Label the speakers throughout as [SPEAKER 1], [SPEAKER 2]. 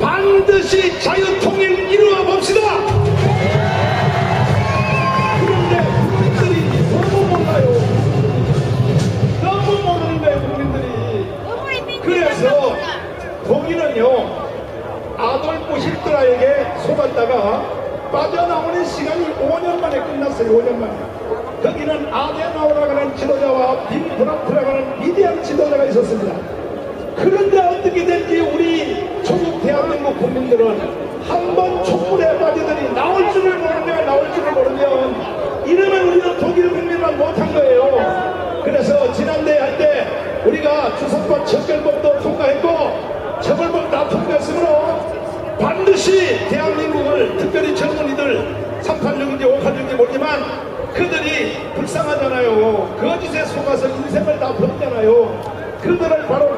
[SPEAKER 1] 반드시 자유통일 이루어 봅시다. 그런데 국민들이 너무 몰라요. 너무 모르는 거예요, 국민들이. 그래서 독일은요 아돌프 히틀러에게 속았다가 빠져나오는 시간이 5년 만에 끝났어요 5년 만에 거기는 아데나우라고 하는 지도자와 빈프란트라고 하는 위대한 지도자가 있었습니다 그런데 어떻게 조국 국민들은 한 번 촛불에 빠지더니 나올 줄을 모르면 나올 줄을 모르면 이러면 우리는 독일 국민만 못한 거예요 그래서 지난대 할때 우리가 주선법 척결법도 통과했고 처벌법 다 통과했으므로 반드시 대한민국을 특별히 젊은이들 386인지 586인지 모르지만 그들이 불쌍하잖아요. 거짓에 속아서 인생을 다 버렸잖아요. 그들을 바로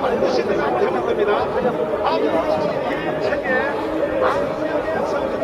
[SPEAKER 1] 반드시 들어가고 생각합니다. 앞으로 일체계 아무역의 성공